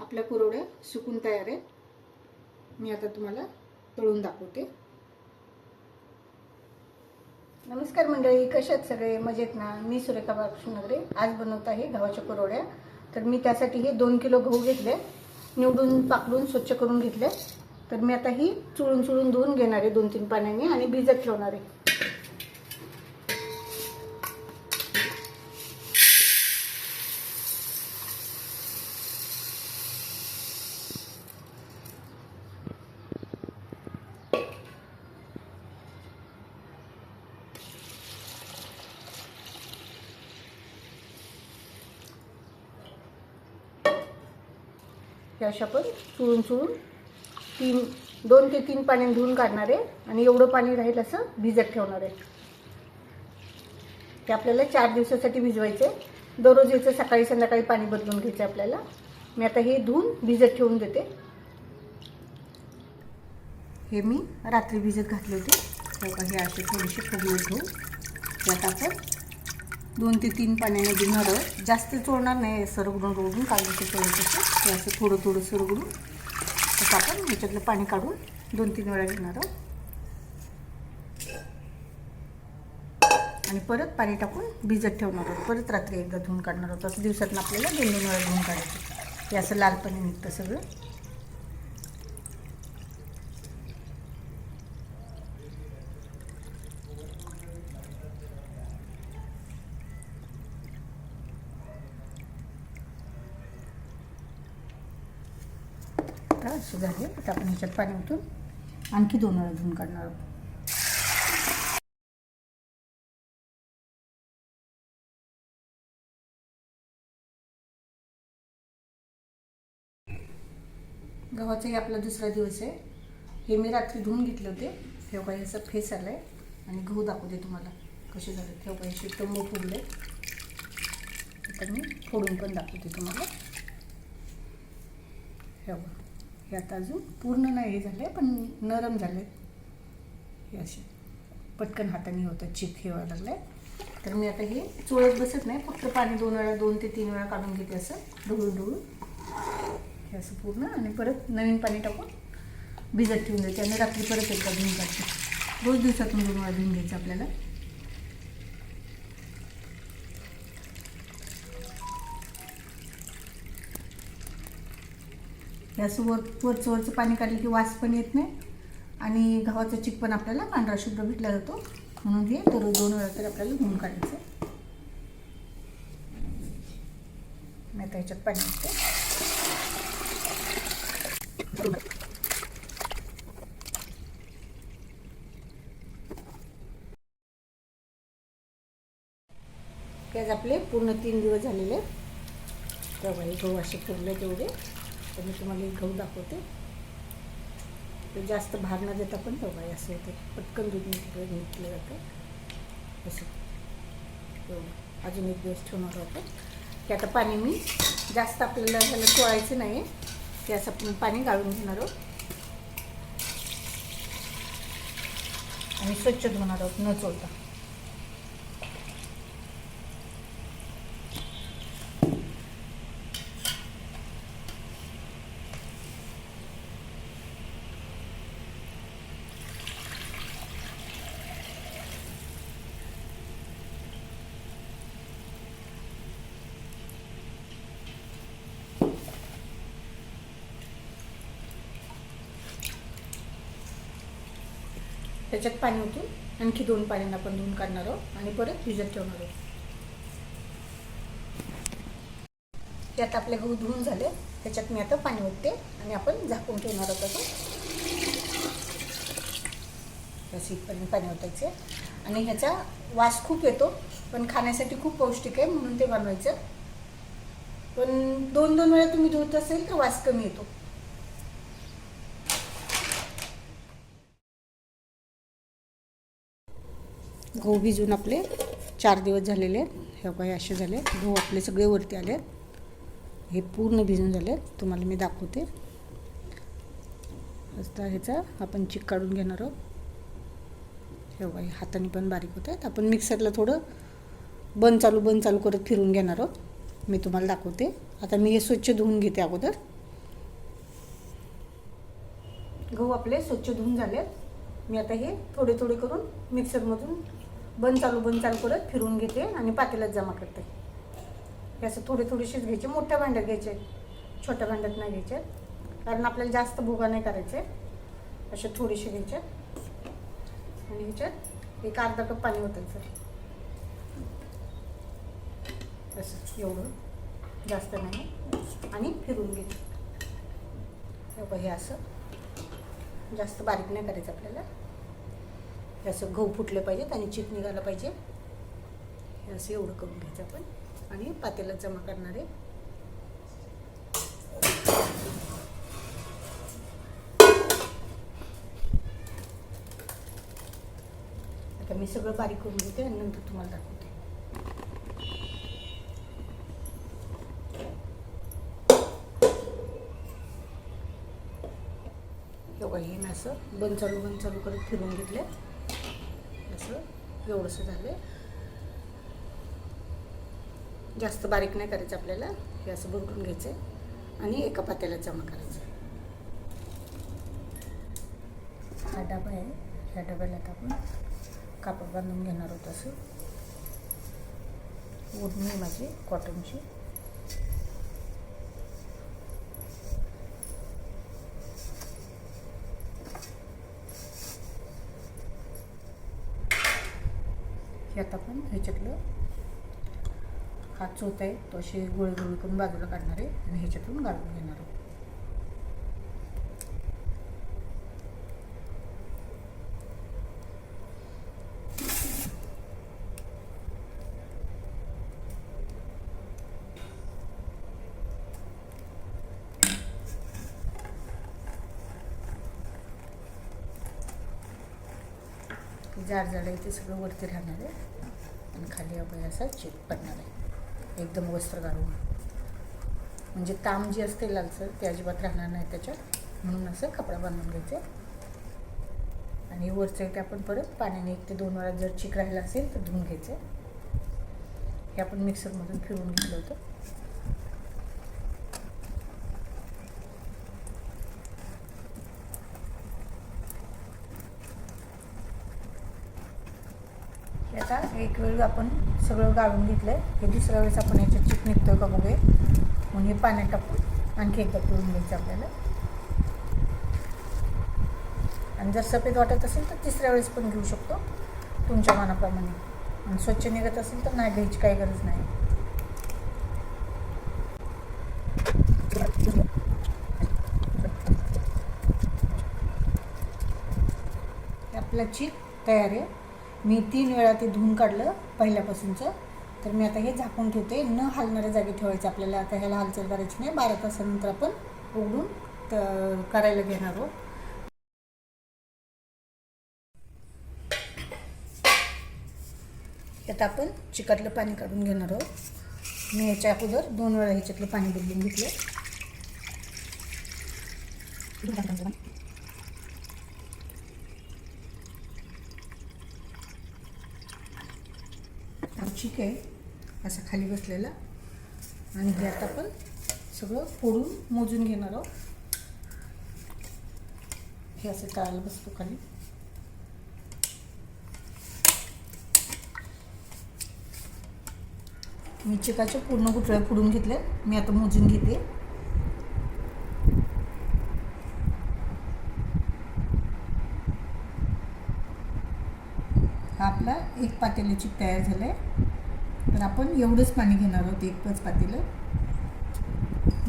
आपल्या कुरवड्या सुकून तयार आहेत. मी आता तुम्हाला तळून दाखवते. नमस्कार मंडळी कशा आहेत सगळे? मजेत ना? मी सुरेखा बाक्षनगरे आज बनवत आहे गव्हाच्या कुरवड्या. तर मी त्यासाठी हे दोन किलो गहू घेतले निवडून पाकडून स्वच्छ करून घेतले. तर मी आता ही चुळून चुळून धुवून घेणार आहे दोन तीन पाण्याने आणि भिजत ठेवणार आहे. हे अशा पण चुळून चुळून तीन दोन ते तीन पाण्याने धुवून काढणार आहे आणि एवढं पाणी राहील असं भिजत ठेवणार आहे. ते आपल्याला चार दिवसासाठी भिजवायचे. दररोज याचं सकाळी संध्याकाळी पाणी बदलून घ्यायचं आपल्याला. मी आता हे धुवून भिजत ठेवून देते. हे मी रात्री भिजत घातले होते. हो हे असे थोडेसे फुगले धुवून त्यात आपण दोन ते तीन पाण्याने धुणार आहोत. जास्त चोळणार नाही सरगडून रोडून काढून चोळायचं ते असं थोडं थोडं सरगडून तसं आपण ह्याच्यातलं पाणी काढून दोन तीन वेळा घेणार आहोत. आणि परत पाणी टाकून भिजत ठेवणार आहोत. परत रात्री एकदा धुवून काढणार आहोत. असं दिवसातून आपल्याला दोन दोन वेळा धुवून काढायचं. हे असं लाल पाणी निघतं सगळं. असे झाले आता आपण ह्याच्यात पाणी ओतून आणखी दोन वेळा धुवून काढणार आहोत. गव्हाचाही आपला दुसरा दिवस आहे. हे मी रात्री धुवून घेतले होते. ठेव फेस आलं आहे आणि गहू दाखवते तुम्हाला कसे झाले. ठेव काही असे फुडले आता मी फोडून पण दाखवते तुम्हाला. हे हे आता अजून पूर्ण नाही हे झाले पण नरम झाले हे असे. पटकन हाताने होतं चिप हे व्हायला लागलाय. तर मी आता हे चोळत बसत नाही फक्त पाणी दोन वेळा दोन ते तीन वेळा काढून घेते असं ढवळून ढवळून. हे असं पूर्ण आणि परत नवीन पाणी टाकून भिजत ठेवून द्यायचे आणि रात्री परत एकदा धुवून काढते. रोज दिवसातून दोन वेळा धुवून घ्यायचं आपल्याला. हे असं वर वरचं वरचं पाणी काढलं की वास पण येत नाही. आणि गव्हाचा चिक पण आपल्याला पांढरा शुभ्र भेटला जातो. म्हणून हे दररोज दोन वेळा तरी आपल्याला धुवून काढायचं. मी आता ह्याच्यात पाणी असते आज आपले पूर्ण तीन दिवस झालेले. तर बाई गहू असे फुगले तेवढे. तर मी तुम्हाला एक गहू दाखवते. ते जास्त भार न देता पण तेव्हा असं असे होते पटकन दूध निघलं निघलं जातं. असं. हो, अजून एक दिवस ठेवणार आहोत की आता पाणी मी जास्त आपल्याला ह्याला चोळायचं नाही आहे ते असं आपण पाणी गाळून घेणार आहोत. आणि स्वच्छ धुणार आहोत न चोळता. त्याच्यात पाणी ओतून आणखी दोन पाण्यानं आपण धुवून काढणार आहोत आणि परत भिजत ठेवणार आहोत. ते आता आपले गहू धुवून झाले. त्याच्यात मी आता पाणी ओतते आणि आपण झाकून ठेवणार आहोत आता. इथपर्यंत पाणी ओतायचे आणि ह्याचा वास खूप येतो पण खाण्यासाठी खूप पौष्टिक आहे म्हणून ते बनवायचं. पण दोन दोन वेळा तुम्ही धुवत असेल तर वास कमी येतो. गहू भिजून आपले चार दिवस झालेले आहेत. हे काही असे झाले. गहू आपले सगळे वरती आले आहेत. हे पूर्ण भिजून झाले आहेत. तुम्हाला मी दाखवते. आता ह्याचा आपण चिक काढून घेणार आहोत. हे बाई हे हाताने पण बारीक होत आहेत. आपण मिक्सरला थोडं बंद चालू बंद चालू करत फिरून घेणार आहोत. मी तुम्हाला दाखवते. आता मी हे स्वच्छ धुवून घेते अगोदर. गहू आपले स्वच्छ धुवून झाले मी आता हे थोडे थोडे करून मिक्सरमधून बंद चालू बंद चालू करत फिरून घेते आणि पातेल्यात जमा करते. हे असं थोडे थोडीशीच घ्यायचे मोठ्या भांड्यात घ्यायचे छोट्या भांड्यात नाही घ्यायचे. कारण आपल्याला जास्त भोगा नाही करायचे. असे थोडेसे घ्यायचे. आणि ह्याच्यात एक अर्धा कप पाणी ओतायचं. असं एवढं जास्त नाही. आणि फिरून घ्यायचं हे असं जास्त बारीक नाही करायचं आपल्याला. हे असं गहू फुटले पाहिजेत आणि चीक निघाला पाहिजे. हे असं एवढं करून घ्यायचं आपण. आणि पातेल्यात जमा करणार. आहे आता मी सगळं बारीक करून घेते आणि नंतर तुम्हाला दाखवते. हे मी असं बंद चालू बंद चालू करत फिरून घेतले एवढंसं झालं जास्त बारीक नाही करायचं आपल्याला हे असं बुरकून घ्यायचं आणि एका पात्याला जमा करायचं हा डबा आहे ह्या डब्याला आता आपण कापड बांधून घेणार आहोत असं. ओढणी आहे माझी कॉटनची हे आता आपण ह्याच्यातलं हा चोत आहे तो असे गोळे गोळे करून बाजूला काढणार आहे आणि ह्याच्यातून गाळून घेणार आहोत. जाड जाड आहे ते सगळं वरती राहणार आहे. आणि खाली आपण असा चेक पडणार आहे. एकदम वस्त्र घालून. म्हणजे ताम जी असते लालसर ते अजिबात राहणार नाही त्याच्यात. म्हणून असं कपडा बांधून घ्यायचं. आणि वरचं ते आपण परत पाण्याने एक ते दोन वेळा जर चिक राहिला असेल तर धुवून घ्यायचे. हे आपण मिक्सरमधून फिरवून घेतलं होतं. आता एक वेळ आपण सगळं गाळून घेतलं आहे हे दुसऱ्या वेळेस आपण याच्यात चिक आहे का बघूया. म्हणून हे पाण्यात टाकून आणखी एकदा पिळून घ्यायचं आपल्याला. आणि जर सफेद वाटत असेल तर तिसऱ्या वेळेस पण घेऊ शकतो तुमच्या मनाप्रमाणे. आणि स्वच्छ निघत असेल तर नाही घ्यायची काही गरज नाही. आपलं आपला चीक तयार आहे. मी तीन वेळा ते धुवून काढलं पहिल्यापासूनचं. तर मी आता हे झाकून ठेवते. न हलणाऱ्या जागी ठेवायचं आपल्याला. आता ह्याला हालचाल करायची नाही. बारा तासानंतर आपण उघडून त- करायला घेणार आहोत. त्यात आपण चिकातलं पाणी काढून घेणार आहोत. मी याच्या अगोदर दोन वेळा ह्याच्यातलं पाणी बदलून घेतलं. ठीक आहे असा खाली बसलेला. आणि हे आता आपण सगळं फोडून मोजून घेणार आहोत. हे असं तळायला बसतो खाली. मी चिकाचे पूर्ण गुठळे फोडून घेतले. मी आता मोजून घेते. आपला एक पातेलं चिक तयार झालं आहे. तर आपण एवढंच पाणी घेणार आहोत एक एकच पातेलं.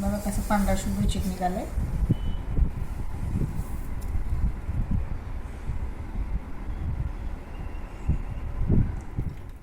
बघा कसं पांढरा शुभ्र चिक निघालं आहे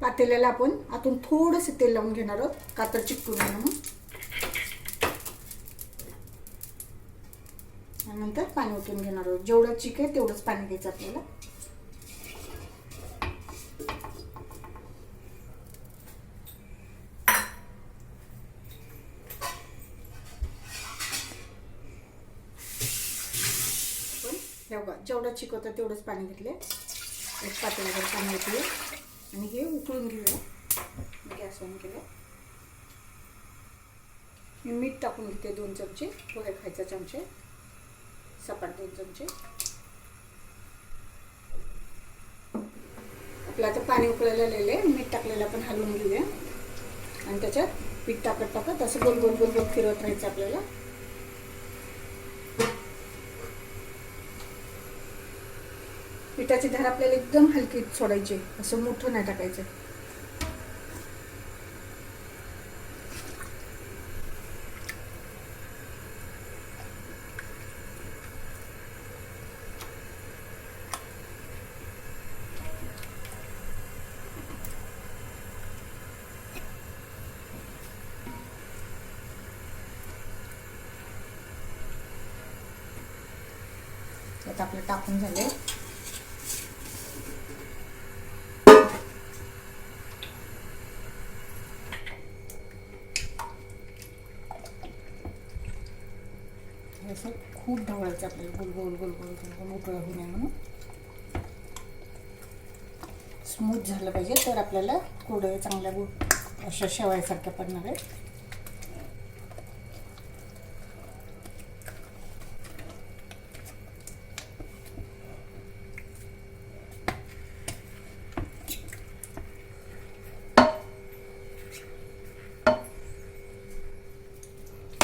पातेल्याला आपण आतून थोडंसं तेल लावून घेणार आहोत कातर चिकटून नये म्हणून. त्यानंतर नंतर पाणी ओतून घेणार आहोत. जेवढं चिक आहे तेवढंच पाणी घ्यायचं आपल्याला पण हे बघा जेवढं चिकवतं तेवढंच पाणी घेतले एक पातळीवर पाणी घेतले आणि हे उकळून घेऊया. गॅस ऑन केलं. मी मीठ टाकून घेते दोन चमचे. पोहे खायचा चमचे. सपाट दोन चमचे. आपलं आता पाणी उकळायला लिहिले मीठ टाकलेलं आपण हलवून घेऊया. आणि त्याच्यात पीठ टाकत टाकत असं गोल गोल गोल गोल फिरवत राहायचं आपल्याला. पिठाची धार आपल्याला एकदम हलकी सोडायची असं मोठं नाही टाकायचं. आपलं टाकून झाले हे असं खूप आपल्याला. गोल गोल गोल गोल गोल गोल उकळं होऊ नये म्हणून. स्मूथ झालं पाहिजे तर आपल्याला कुरडया चांगल्या गो अशा शेवायसारख्या पडणार आहेत.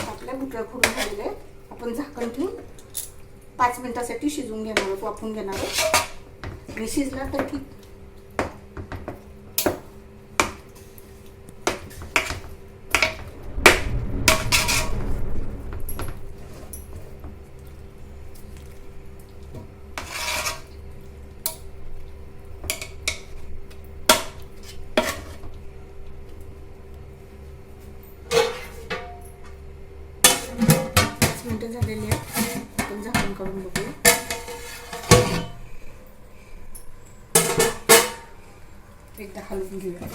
आपल्या गुटळ्या फुडून झालेले आपण झाकण ठेवून पाच मिनिटासाठी शिजवून घेणार आहोत वाफवून घेणार आहोत. आणि शिजला तर ठीक. पाच मिनिटं झालेली आहेत. आपण झाकण काढून बघूया एकदा हलवून घेऊया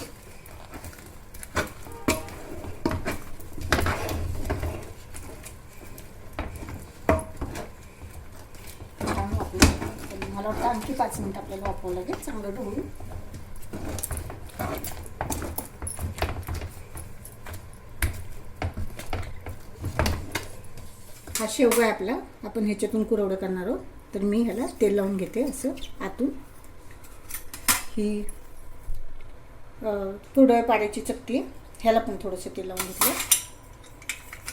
मला वाटतं आणखी पाच मिनिट आपल्याला वापरावं लागेल चांगलं ढवळून शेवगा आहे आपला. आपण ह्याच्यातून कुरवडं करणार आहोत. तर मी ह्याला तेल लावून घेते असं आतून. ही कुरडया पाड्याची चकती ह्याला पण थोडंसं तेल लावून घेतलं.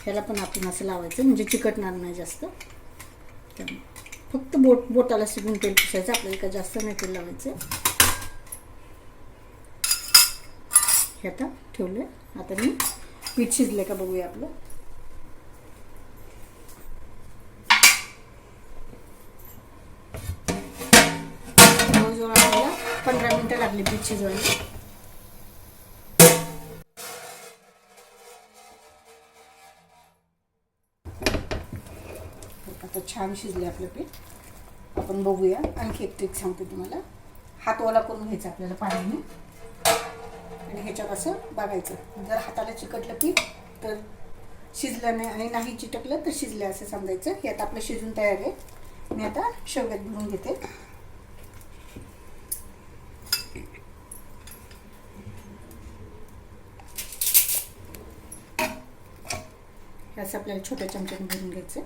ह्याला पण आपण असं लावायचं. म्हणजे चिकटणार नाही जास्त. त्यामुळे फक्त बोट बोटाला सिगून तेल पुसायचं. आपल्याला का जास्त नाही तेल लावायचं. हे आता ठेवलं आता मी पीठ शिजलं का बघूया आपलं. जवळजवळ पंधरा मिनटं लागली पीठ शिजवायला. आता छान शिजले आपलं पीठ. आपण बघूया. आणखी एक ट्रिक सांगते तुम्हाला. हात ओला करून घ्यायचा आपल्याला पाण्याने. आणि ह्याच्यात असं बघायचं. जर हाताला चिकटलं पीठ तर शिजलं नाही आणि नाही चिटकलं तर शिजलं असं समजायचं. हे आता आपलं शिजून तयार आहे. मी आता शेवग्यात भरून घेते. असं आपल्याला छोट्या चमच्याने भरून घ्यायचं.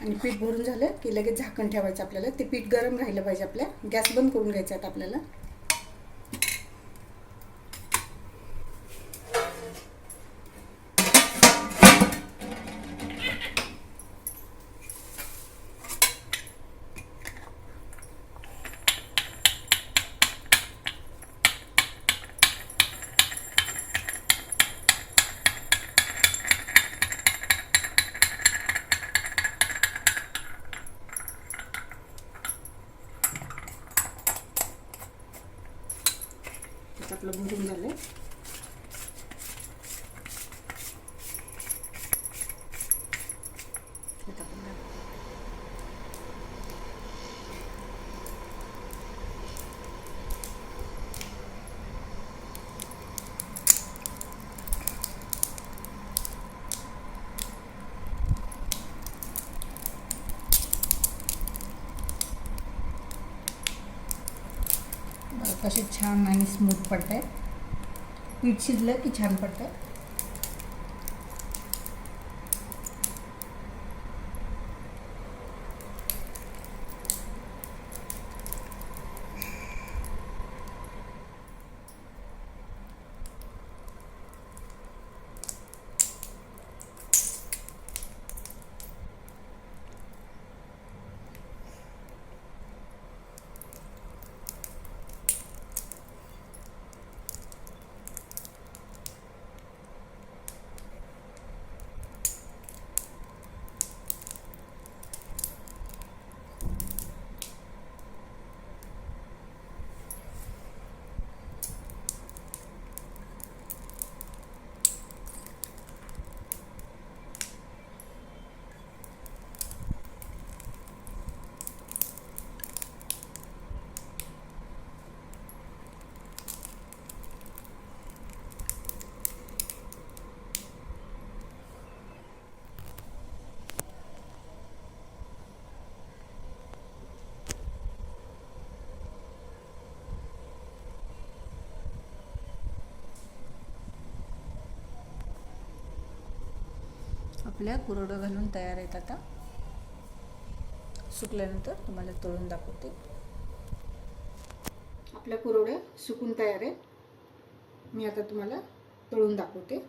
आणि पीठ भरून झालं की लगेच झाकण ठेवायचं आपल्याला. ते पीठ गरम राहिलं पाहिजे आपल्या. गॅस बंद करून घ्यायचा आता आपल्याला. कसे छान आणि स्मूथ पडत आहेत पीठ शिजलं की छान पडतं आपल्या कुरडं घालून तयार आहेत आता. सुकल्यानंतर तुम्हाला तळून दाखवते. आपल्या कुरवड्या सुकून तयार आहेत. मी आता तुम्हाला तळून दाखवते.